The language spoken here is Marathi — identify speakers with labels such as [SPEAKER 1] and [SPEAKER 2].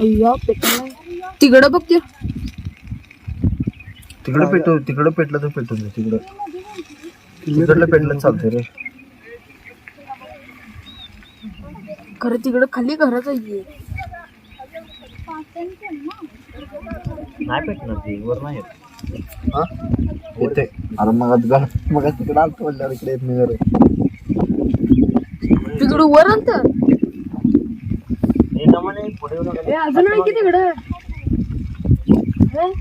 [SPEAKER 1] अय्या पेटला तिकडं बघ ते
[SPEAKER 2] तिकडे पेटव तिकडे पेटलं तर पेटून दे तिकडं. तिकडलं पेटलं चालतंय रे.
[SPEAKER 1] खरं तिकडं खाली घराच आहे
[SPEAKER 3] नाही पेटणार ती वर नाही
[SPEAKER 2] हा? येते अरे मग मग तिकडे आलतो म्हणल्यावर इकडे येत नाही रे
[SPEAKER 1] तिकडं वर अंत अजून आहे की तिकडं हे?